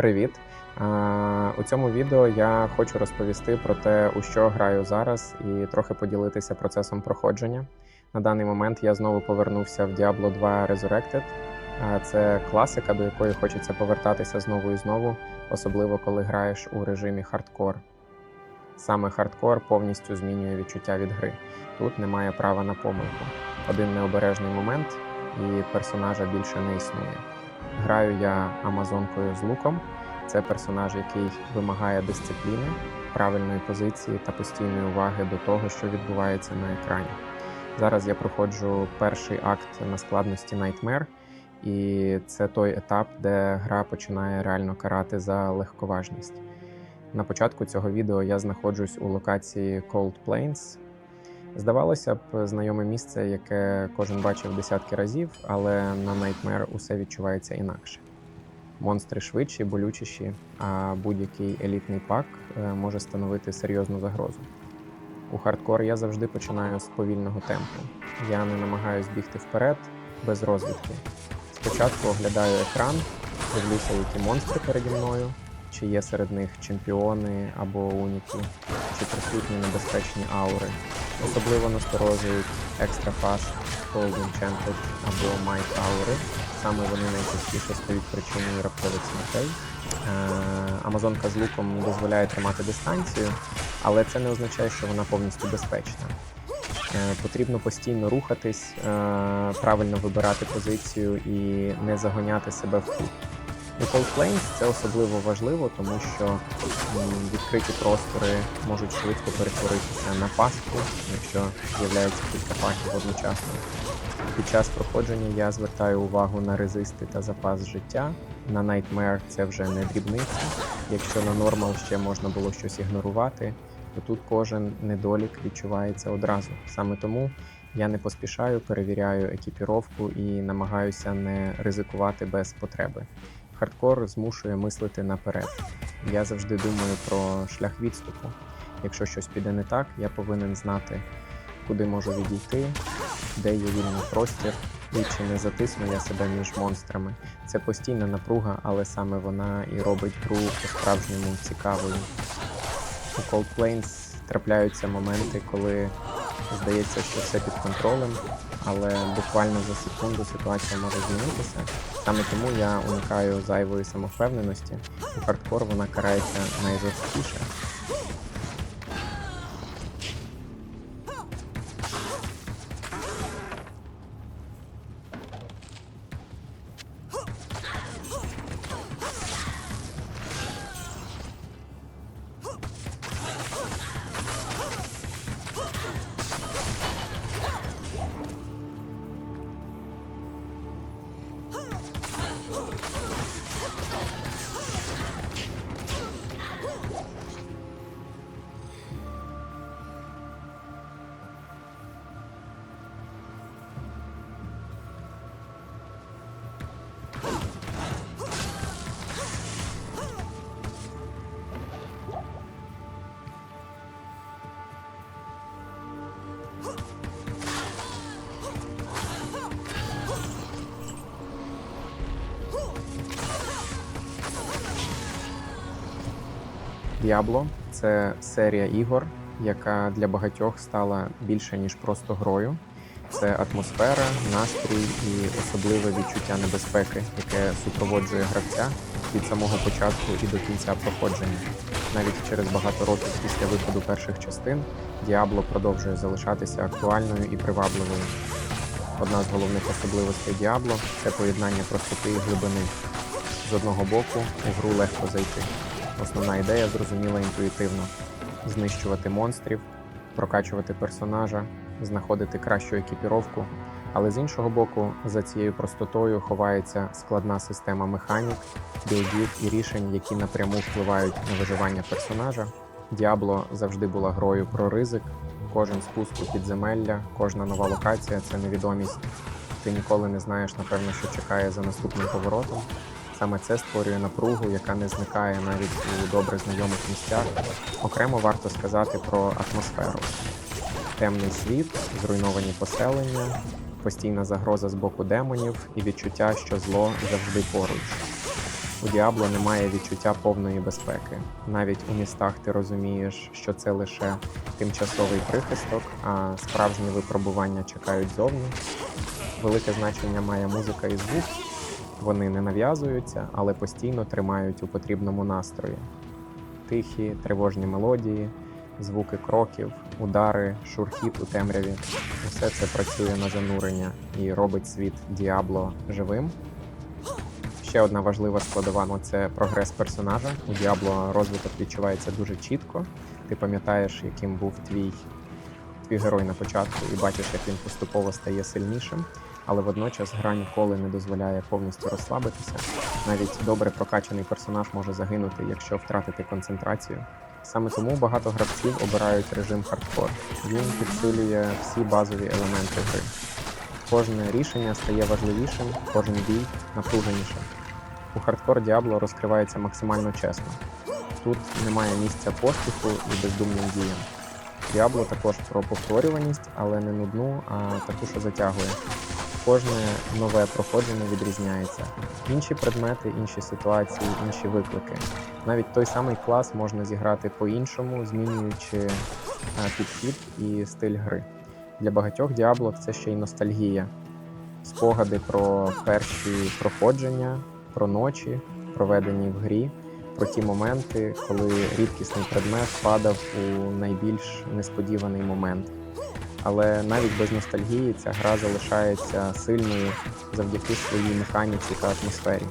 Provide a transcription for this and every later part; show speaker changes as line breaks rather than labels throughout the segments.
Привіт! У цьому відео я хочу розповісти про те, у що граю зараз, і трохи поділитися процесом проходження. На даний момент я знову повернувся в Diablo 2 Resurrected. Це класика, до якої хочеться повертатися знову і знову, особливо коли граєш у режимі хардкор. Саме хардкор повністю змінює відчуття від гри. Тут немає права на помилку. Один необережний момент, і персонажа більше не існує. Граю я Амазонкою з луком. Це персонаж, який вимагає дисципліни, правильної позиції та постійної уваги до того, що відбувається на екрані. Зараз я проходжу перший акт на складності Nightmare, і це той етап, де гра починає реально карати за легковажність. На початку цього відео я знаходжусь у локації Cold Plains. Здавалося б, знайоме місце, яке кожен бачив десятки разів, але на Nightmare усе відчувається інакше. Монстри швидші, болючіші, а будь-який елітний пак е, може становити серйозну загрозу. У хардкор я завжди починаю з повільного темпу. Я не намагаюсь бігти вперед без розвідки. Спочатку оглядаю екран, дивлюся, які монстри переді мною, чи є серед них чемпіони або уніки, чи присутні небезпечні аури. Особливо насторожують Extra Fast, Cold Enchanted або Might аури. Саме вони найчастіше стають причиною раптових смертей. Е, Амазонка з луком дозволяє тримати дистанцію, але це не означає, що вона повністю безпечна. Е, Потрібно постійно рухатись, е, правильно вибирати позицію і не загоняти себе в кут. Cold Plains це особливо важливо, тому що відкриті простори можуть швидко перетворитися на пастку, якщо з'являється кілька паків одночасно. Під час проходження я звертаю увагу на резисти та запас життя. На Nightmare це вже не дрібниці. Якщо на нормал ще можна було щось ігнорувати, то тут кожен недолік відчувається одразу. Саме тому я не поспішаю, перевіряю екіпіровку і намагаюся не ризикувати без потреби. Хардкор змушує мислити наперед. Я завжди думаю про шлях відступу. Якщо щось піде не так, я повинен знати, куди можу відійти, де є вільний простір, і чи не затисну я себе між монстрами. Це постійна напруга, але саме вона і робить гру по-справжньому цікавою. У Cold Plains трапляються моменти, коли здається, що все під контролем, але буквально за секунду ситуація може змінитися. Саме тому я уникаю зайвої самовпевненості. У хардкор вона карається найжорсткіше. Diablo – це серія ігор, яка для багатьох стала більше ніж просто грою. Це атмосфера, настрій і особливе відчуття небезпеки, яке супроводжує гравця від самого початку і до кінця проходження. Навіть через багато років після виходу перших частин Diablo продовжує залишатися актуальною і привабливою. Одна з головних особливостей Diablo – це поєднання простоти і глибини. З одного боку у гру легко зайти. Основна ідея зрозуміла інтуїтивно: знищувати монстрів, прокачувати персонажа, знаходити кращу екіпіровку. Але з іншого боку, за цією простотою ховається складна система механік, білдів і рішень, які напряму впливають на виживання персонажа. Діабло завжди була грою про ризик. Кожен спуск у підземелля, кожна нова локація це невідомість. Ти ніколи не знаєш, напевно, що чекає за наступним поворотом. Саме це створює напругу, яка не зникає навіть у добре знайомих місцях. Окремо варто сказати про атмосферу: темний світ, зруйновані поселення, постійна загроза з боку демонів і відчуття, що зло завжди поруч. У Діабло немає відчуття повної безпеки. Навіть у містах ти розумієш, що це лише тимчасовий прихисток, а справжні випробування чекають зовні. Велике значення має музика і звук. Вони не нав'язуються, але постійно тримають у потрібному настрої. Тихі, тривожні мелодії, звуки кроків, удари, шурхіт у темряві. Усе це працює на занурення і робить світ Діабло живим. Ще одна важлива складова ну, це прогрес персонажа. У Діабло розвиток відчувається дуже чітко. Ти пам'ятаєш, яким був твій, твій герой на початку, і бачиш, як він поступово стає сильнішим. Але водночас гра ніколи не дозволяє повністю розслабитися. Навіть добре прокачаний персонаж може загинути, якщо втратити концентрацію. Саме тому багато гравців обирають режим хардкор. Він підсилює всі базові елементи гри. Кожне рішення стає важливішим, кожен бій напруженішим. У хардкор Діабло розкривається максимально чесно. Тут немає місця поспіху і бездумним діям. Діабло також про повторюваність, але не нудну, а таку, що затягує. Кожне нове проходження відрізняється. Інші предмети, інші ситуації, інші виклики. Навіть той самий клас можна зіграти по-іншому, змінюючи е, підхід і стиль гри. Для багатьох Діабло це ще й ностальгія, спогади про перші проходження, про ночі, проведені в грі, про ті моменти, коли рідкісний предмет падав у найбільш несподіваний момент. Але навіть без ностальгії ця гра залишається сильною завдяки своїй механіці та атмосфері.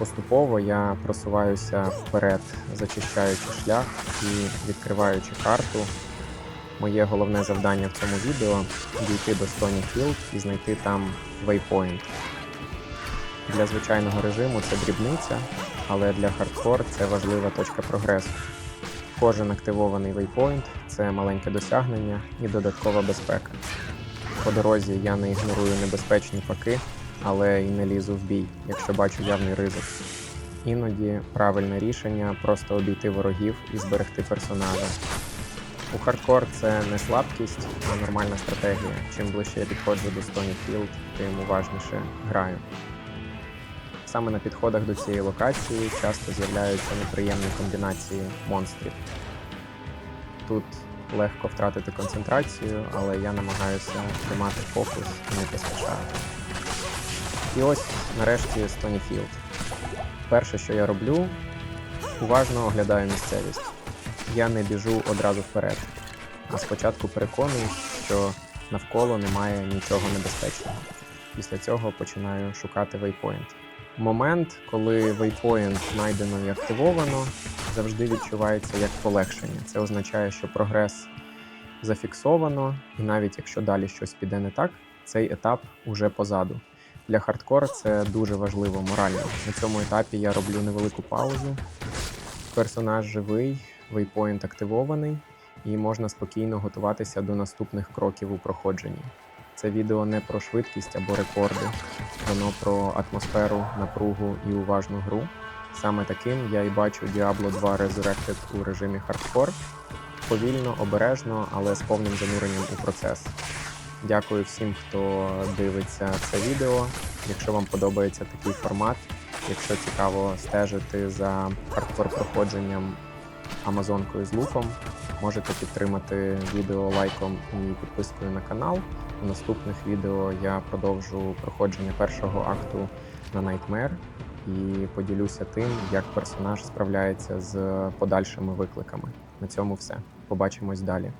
Поступово я просуваюся вперед, зачищаючи шлях і відкриваючи карту. Моє головне завдання в цьому відео дійти до Stony Field і знайти там вейпоінт. Для звичайного режиму це дрібниця, але для хардкор це важлива точка прогресу. Кожен активований вейпоінт це маленьке досягнення і додаткова безпека. По дорозі я не ігнорую небезпечні паки, але й не лізу в бій, якщо бачу явний ризик. Іноді правильне рішення просто обійти ворогів і зберегти персонажа. У хардкор це не слабкість, а нормальна стратегія. Чим ближче я підходжу до Stony Field, тим уважніше граю. Саме на підходах до цієї локації часто з'являються неприємні комбінації монстрів. Тут легко втратити концентрацію, але я намагаюся тримати фокус і не поспішати. І ось нарешті Стоніфілд. Перше, що я роблю, уважно оглядаю місцевість. Я не біжу одразу вперед, а спочатку переконуюсь, що навколо немає нічого небезпечного. Після цього починаю шукати вейпоінт. Момент, коли вейпоінт знайдено і активовано, завжди відчувається як полегшення. Це означає, що прогрес зафіксовано, і навіть якщо далі щось піде не так, цей етап уже позаду. Для хардкора це дуже важливо морально. На цьому етапі я роблю невелику паузу. Персонаж живий, вейпоінт активований, і можна спокійно готуватися до наступних кроків у проходженні. Це відео не про швидкість або рекорди, воно про атмосферу, напругу і уважну гру. Саме таким я і бачу Diablo 2 Resurrected у режимі хардкор. Повільно, обережно, але з повним зануренням у процес. Дякую всім, хто дивиться це відео. Якщо вам подобається такий формат, якщо цікаво стежити за хардкор проходженням Амазонкою з луком, можете підтримати відео лайком і підпискою на канал. У наступних відео я продовжу проходження першого акту на Nightmare і поділюся тим, як персонаж справляється з подальшими викликами. На цьому все. Побачимось далі.